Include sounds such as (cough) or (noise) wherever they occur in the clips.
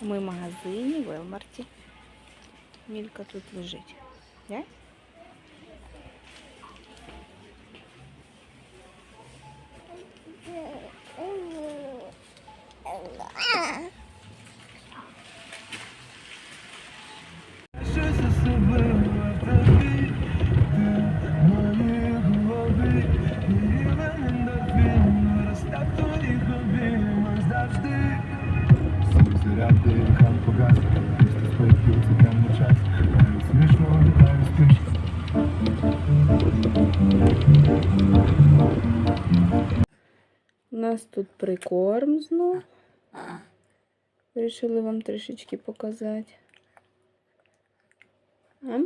Ми в магазині в Елмарті. Мілька тут лежить. Я? Нас тут прикорм знов. Вирішили вам трішечки показати. А?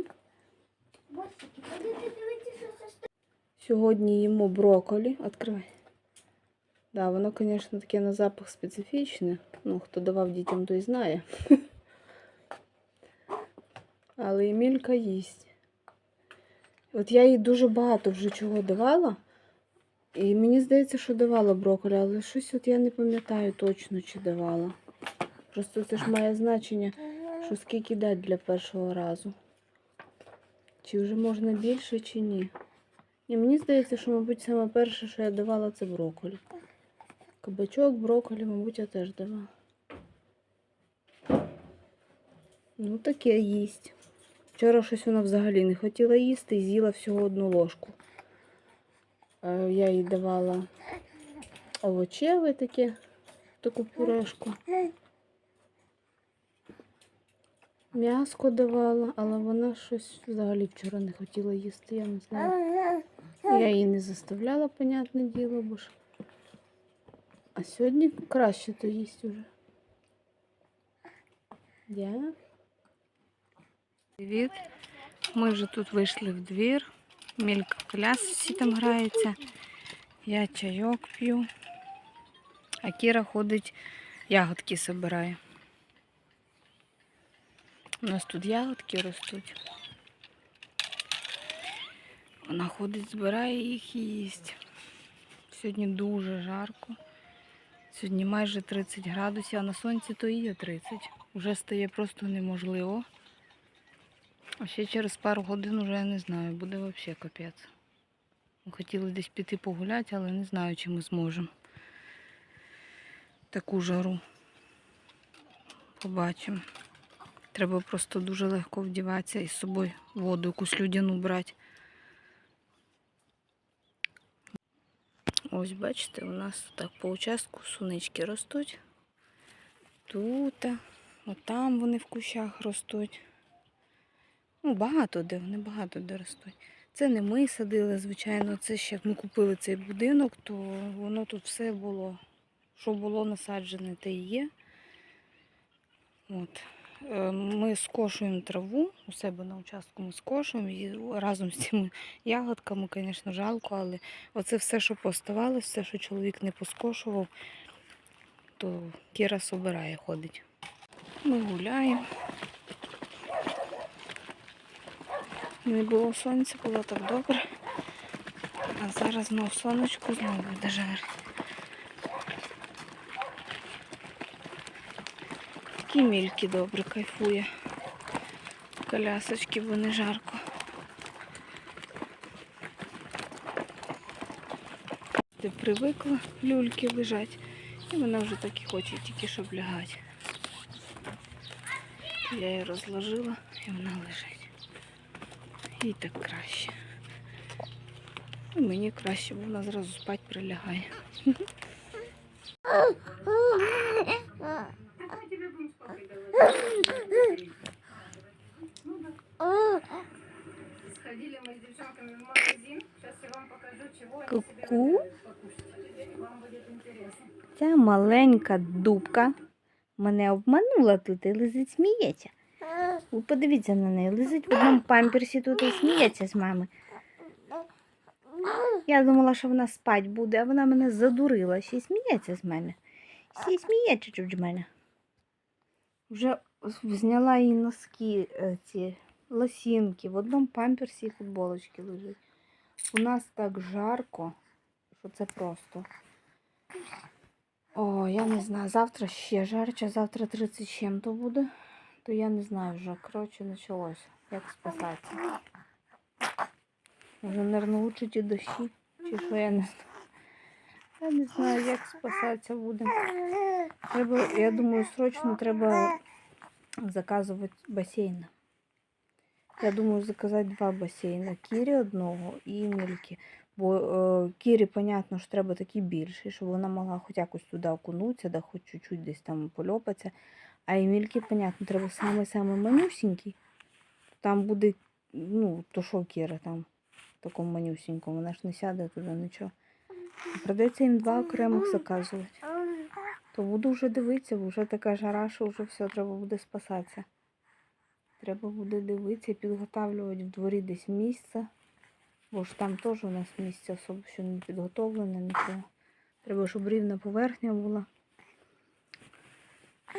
Сьогодні їмо брокколі. Відкривай. Да, воно, звісно, таке на запах специфічне. Ну, хто давав дітям, той знає. Але Емілька їсть. От я їй дуже багато вже чого давала. І мені здається, що давала брокколі, але щось от я не пам'ятаю точно, чи давала. Просто це ж має значення, що скільки дати для першого разу. Чи вже можна більше, чи ні. І мені здається, що, мабуть, саме перше, що я давала, це брокколі. Кабачок, брокколі, мабуть, я теж давала. Ну, таке їсть. Вчора щось вона взагалі не хотіла їсти і з'їла всього одну ложку. Е, Я їй давала овочеве таке, таку пюрешку. М'яско давала, але вона щось взагалі вчора не хотіла їсти, я не знаю. Я її не заставляла, понятне діло, бо ж. А сьогодні краще то їсть уже. Я. Привіт. Ми вже тут вийшли в двір. Мілька в колясці там грається. Я чайок п'ю. А Кіра ходить, ягодки збирає. У нас тут ягодки ростуть. Вона ходить, збирає їх і їсть. Сьогодні дуже жарко. Сьогодні майже 30 градусів, а на сонці то і є 30. Уже стає просто неможливо. А ще через пару годин уже я не знаю, буде взагалі капець. Ми хотіли десь піти погуляти, але не знаю, чи ми зможемо. Таку жару. Побачимо. Треба просто дуже легко вдіватися і з собою воду якусь людяну брати. Ось бачите, у нас так по участку сунички ростуть. Тут, отам вони в кущах ростуть. Ну, багато де, вони багато де ростуть. Це не ми садили, звичайно, це ще як ми купили цей будинок, то воно тут все було, що було насаджене, те і є. От. Е, Ми скошуємо траву у себе на участку, ми скошуємо і разом з цими (laughs) ягодками, звісно, жалко, але оце все, що поставалось, все, що чоловік не поскошував, то Кіра собирає, ходить. Ми гуляємо. Не було сонця, було так добре. А зараз знов сонечко знову буде жарити. Такі мільки добре кайфує. Колясочки, бо не жарко. Ти привикла, люльки лежать, і вона вже так і хоче, тільки щоб лягати. Я її розложила і вона лежить. Їй так краще. І мені краще, бо вона зразу спать прилягає. Сходили мы с девчонками в магазин. Сейчас я вам покажу, чего они Ку-ку. Вам будет интересно. Ця маленька дубка мене обманула тут і лизить сміється. Подивіться на неї, лизить в одному памперсі тут і сміється з мами. Я думала, що вона спать буде, а вона мене задурила, ще й сміється з мене. Ще сміється чуть мене. Вже зняла їй носки, е, ці лосінки, в одному памперсі і футболочки лежить. У нас так жарко, що це просто. О, я не знаю, завтра ще жарче, завтра 30 чим-то буде. То я не знаю вже. Коротше, почалося. Як спасатися. Може, мабуть, лучше ті дощі, чи що я не знаю. Я не знаю, як спасатися буде. Треба, я думаю, срочно треба заказувати басейн. Я думаю, заказати два басейна. Кірі одного і Мількі. Бо е, Кірі, понятно, що треба такий більший, щоб вона могла хоч якось туди окунутися, да хоч чуть-чуть десь там польопатися. А Емільки, понятно, треба самий-самий манюсінький. Там буде, ну, то там, в такому манюсінькому, вона ж не сяде туди нічого. Придеться їм два окремих заказувати. То буду вже дивитися, вже така жара, що вже все, треба буде спасатися. Треба буде дивитися, підготавлювати в дворі десь місце. Бо ж там теж у нас місце особо ще не підготовлене, нічого. Треба, щоб рівна поверхня була.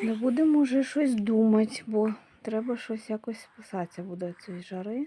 Не будемо вже щось думати, бо треба щось якось списатися буде цієї жари.